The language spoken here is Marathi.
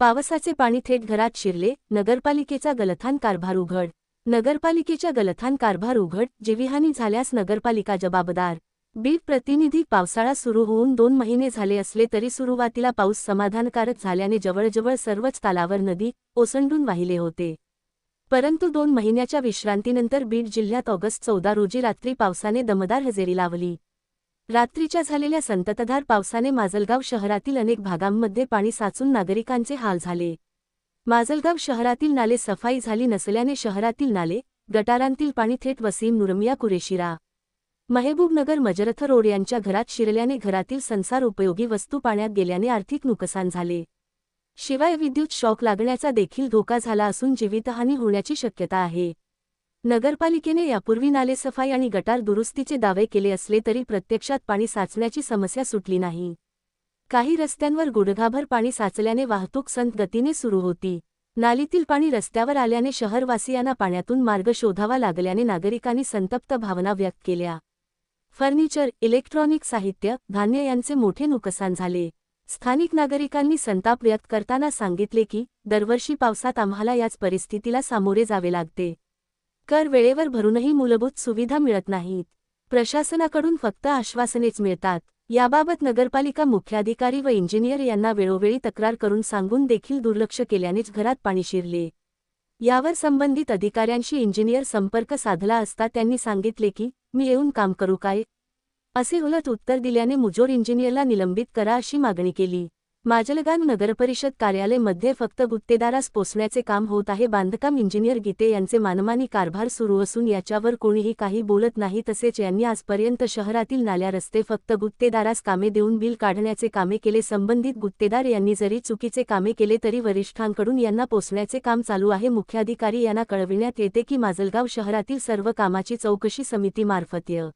पावसाचे पाणी थेट घरात शिरले नगरपालिकेचा गलथान कारभार उघड. नगरपालिकेच्या गलथान कारभार उघड जीविहानी झाल्यास नगरपालिका जबाबदार. बीड प्रतिनिधी पावसाळा सुरू होऊन दोन महिने झाले असले तरी सुरुवातीला पाऊस समाधानकारक झाल्याने जवळजवळ सर्वच तालावर नदी ओसंडून वाहिले होते. परंतु दोन महिन्याच्या विश्रांतीनंतर बीड जिल्ह्यात ऑगस्ट चौदा रोजी रात्री पावसाने दमदार हजेरी लावली. रात्रीच्या झालेल्या संततधार पावसाने माजलगाव शहरातील अनेक भागांमध्ये पाणी साचून नागरिकांचे हाल झाले. माजलगाव शहरातील नाले सफाई झाली नसल्याने शहरातील नाले गटारांतील पाणी थेट वसीम नुरमिया कुरेशिरा. महेबूबनगर मजरथ रोड यांच्या घरात शिरल्याने घरातील संसार उपयोगी वस्तू पाण्यात गेल्याने आर्थिक नुकसान झाले. शिवाय विद्युत शॉक लागण्याचा देखील धोका झाला असून जीवितहानी होण्याची शक्यता आहे. नगरपालिकेने यापूर्वी नालेसफाई आणि गटार दुरुस्तीचे दावे केले असले तरी प्रत्यक्षात पाणी साचण्याची समस्या सुटली नाही. काही रस्त्यांवर गुडघाभर पाणी साचल्याने वाहतूक संत गतीने सुरू होती. नालीतील पाणी रस्त्यावर आल्याने शहरवासियांना पाण्यातून मार्ग शोधावा लागल्याने नागरिकांनी संतप्त भावना व्यक्त केल्या. फर्निचर इलेक्ट्रॉनिक साहित्य धान्य यांचे मोठे नुकसान झाले. स्थानिक नागरिकांनी संताप व्यक्त करताना सांगितले की दरवर्षी पावसात आम्हाला याच परिस्थितीला सामोरे जावे लागते. कर वेळेवर भरूनही मूलभूत सुविधा मिळत नाहीत. प्रशासनाकडून फक्त आश्वासनेच मिळतात. याबाबत नगरपालिका मुख्याधिकारी व इंजिनियर यांना वेळोवेळी तक्रार करून सांगून देखील दुर्लक्ष केल्यानेच घरात पाणी शिरले. यावर संबंधित अधिकाऱ्यांशी इंजिनियर संपर्क साधला असता त्यांनी सांगितले की मी येऊन काम करू काय? असे उलट उत्तर दिल्याने मुजोर इंजिनियरला निलंबित करा अशी मागणी केली. माजलगाव नगरपरिषद कार्यालयमध्ये फक्त गुत्तेदारास पोचण्याचे काम होत आहे. बांधकाम इंजिनियर गीते यांचे मानमानी कारभार सुरू असून याच्यावर कोणीही काही बोलत नाही. तसेच यांनी आजपर्यंत शहरातील नाल्या रस्ते फक्त गुत्तेदारास कामे देऊन बिल काढण्याचे कामे केले. संबंधित गुत्तेदार यांनी जरी चुकीचे कामे केले तरी वरिष्ठांकडून यांना पोचण्याचे काम चालू आहे. मुख्याधिकारी यांना कळविण्यात येते की माजलगाव शहरातील सर्व कामाची चौकशी समितीमार्फत य.